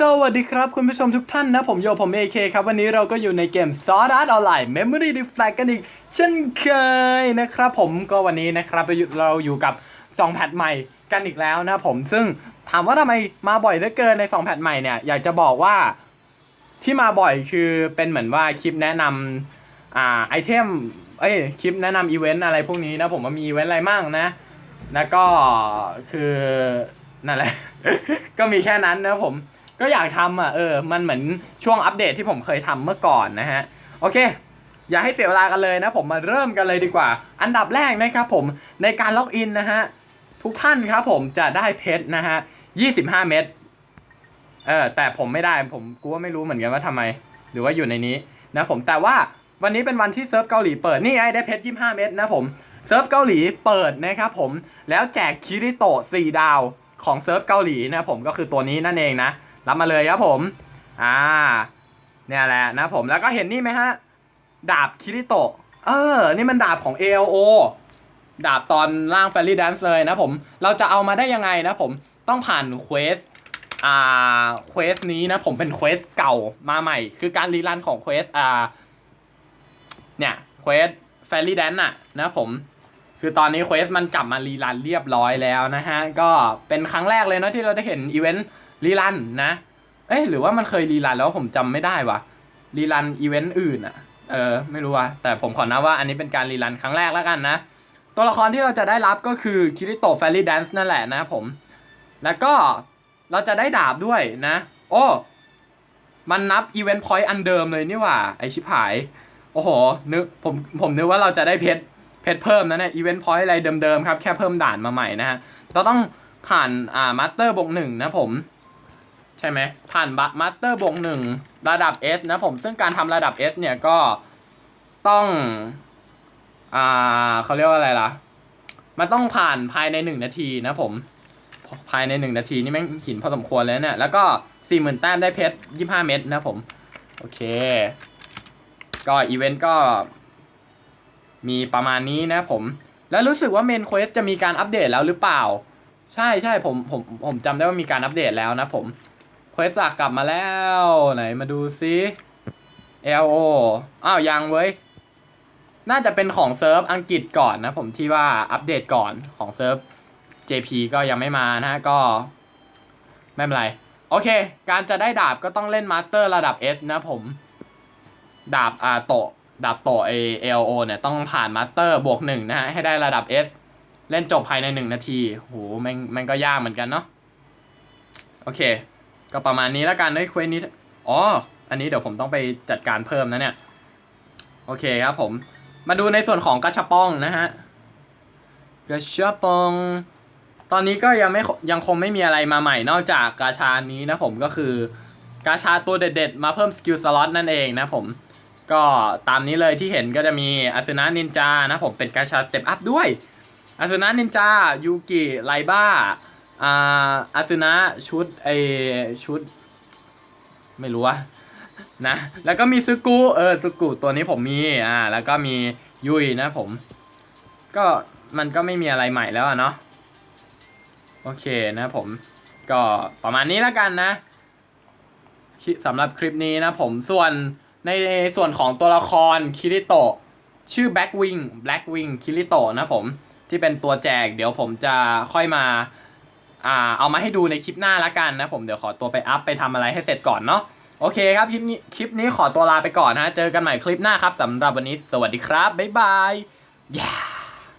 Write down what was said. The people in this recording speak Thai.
สวัสดีครับคุณผู้ชมทุกท่านนะ ผมโยผม AK ครับ วันนี้เราก็อยู่ในเกม Sword Art Online Memory Reflect กันอีก เช่นเคยนะครับผมก็วันนี้นะครับเราอยู่กับ 2 แพทใหม่กันอีกแล้วนะผมซึ่งถามว่าทำไมมาบ่อยเหลือเกินใน 2 แพทใหม่เนี่ย อยากจะบอกว่าที่มาบ่อยคือเป็นเหมือนว่าคลิปแนะนำอ่าไอเทมเอ้ยคลิปแนะนำอีเวนต์อะไรพวกนี้นะผมว่ามีอีเวนต์อะไรมั่งนะ แล้วก็คือนั่นแหละ ก็มีแค่นั้นนะผม ก็อยากทำอะเออ มันเหมือนช่วงอัปเดตที่ผมเคยทำเมื่อก่อนนะฮะ โอเค อย่าให้เสียเวลากันเลยนะ ผมมาเริ่มกันเลยดีกว่า อันดับแรกนะครับผมในการล็อกอินนะฮะ ทุกท่านครับผมจะได้เพชรนะฮะ25 เม็ดเออแต่ผมไม่ได้ผมกูว่าไม่รู้เหมือนกันว่าทำไม หรือว่าอยู่ในนี้นะผมแต่ว่าวันนี้เป็นวันที่เซิร์ฟเกาหลีเปิดนี่ไงได้เพชร25 เม็ดนะผมเซิร์ฟเกาหลีเปิดนะครับผมแล้วแจกคิริโตะ4ดาวของเซิร์ฟเกาหลีนะผมก็คือตัวนี้นั่นเองนะ รับมาเลยครับผม อ่า เนี่ยแหละนะผมแล้วก็เห็นนี่ไหมฮะ ดาบคิริโตะ เออ นี่มันดาบของ ALO ดาบตอนล่าง f ฟรี่ Dance เลยนะผม เราจะเอามาได้ยังไงนะผม ต้องผ่านเควส อ่า เควสนี้นะผมเป็นเควสเก่ามาใหม่ คือการรีรันของเควส อ่า เนี่ยเควส f ฟรี่ Dance น่ะนะผมคือตอนนี้เควสมันกลับมารีรันเรียบร้อยแล้วนะฮะ ก็เป็นครั้งแรกเลยเนาะที่เราได้เห็นอีเวนต์ รีรันนะ เอ๊ะหรือว่ามันเคยรีรันแล้วผมจำไม่ได้วะรีรันอีเวนต์อื่นอะเออไม่รู้ว่ะแต่ผมขอนับว่าอันนี้เป็นการรีรันครั้งแรกแล้วกันนะ ตัวละครที่เราจะได้รับก็คือคิริโตะแฟรี่แดนซ์นั่นแหละนะผม แล้วก็เราจะได้ดาบด้วยนะ โอ้มันนับอีเวนต์พอยต์อันเดิมเลยนี่หว่า ไอชิบหาย โอ้โหนึกผมผมนึกว่าเราจะได้เพชรเพชรเพิ่มนะเนี่ยอีเวนต์พอยต์อะไรเดิมๆครับ แค่เพิ่มด่านมาใหม่นะฮะเราต้องผ่านอ่ามาสเตอร์บวกหนึ่งนะผม ใช่ไหมผ่านบัมาสเตอร์บวกหนึ่งระดับ S นะผม ซึ่งการทำระดับ S เนี่ยก็ต้อง อ่าเขาเรียกว่าอะไรล่ะ มันต้องผ่านภายในหนึ่งนาทีนะผม ภายในหนึ่งนาทีนี่แม่งหินพอสมควรเลยเนี่ย แล้วก็สี่หมื่นแต้มได้เพชรยี่ห้าเม็ดนะผม โอเค ก็อีเวนต์ก็ มีประมาณนี้นะผม แล้วรู้สึกว่าเมนเควสจะมีการอัปเดตแล้วหรือเปล่า ใช่ใช่ผมผมผมจำได้ว่ามีการอัปเดตแล้วนะผม เควสหลักกลับมาแล้ว ไหนมาดูซิ LO อ้าวยังเว้ย น่าจะเป็นของเซิร์ฟอังกฤษก่อนนะ ผมที่ว่าอัปเดตก่อนของเซิร์ฟ JP ก็ยังไม่มานะฮะก็ ไม่เป็นไร โอเค การจะได้ดาบก็ต้องเล่นมาสเตอร์ระดับ S นะผม ดาบอาโตะดาบโตะ ALO เนี่ย ต้องผ่านมาสเตอร์บวกหนึ่งนะฮะ ให้ได้ระดับ S เล่นจบภายในหนึ่งนาที โหแม่งแม่งก็ยากเหมือนกันเนาะโอเค ก็ประมาณนี้แล้วกันได้เควสนี้อ๋ออันนี้เดี๋ยวผมต้องไปจัดการเพิ่มนะเนี่ย โอเคครับผม มาดูในส่วนของกระชับปองนะฮะกระชับปอง ตอนนี้ก็ยังไม่ยังคงไม่มีอะไรมาใหม่นอกจากกาชานี้นะผมก็คือกาชาตัวเด็ดๆ มาเพิ่มสกิลสล็อตนั่นเองนะผม ก็ตามนี้เลยที่เห็นก็จะมีอาสนะนินจานะผมเป็นกาชาสเต็ปอัพด้วยอาสนะนินจายูกิไลบ้า อ่าอาซึนะชุดไอชุด ไม่รู้ว่านะแล้วก็มีซึกุเออซึกุตัวนี้ผมมีอ่าแล้วก็มียุยนะผม ก็มันก็ไม่มีอะไรใหม่แล้วอะเนาะโอเคนะผมก็ประมาณนี้แล้วกันนะสำหรับคลิปนี้นะผมส่วนในส่วนของตัวละครคิริโตะชื่อ Blackwing Blackwing คิริโตะนะผมที่เป็นตัวแจกเดี๋ยวผมจะค่อยมา อ่าเอามาให้ดูในคลิปหน้าละกันนะผมเดี๋ยวขอตัวไปอัพไปทำอะไรให้เสร็จก่อนเนาะโอเคครับคลิปนี้คลิปนี้ขอตัวลาไปก่อนนะเจอกันใหม่คลิปหน้าครับสำหรับวันนี้สวัสดีครับบ๊ายบาย yeah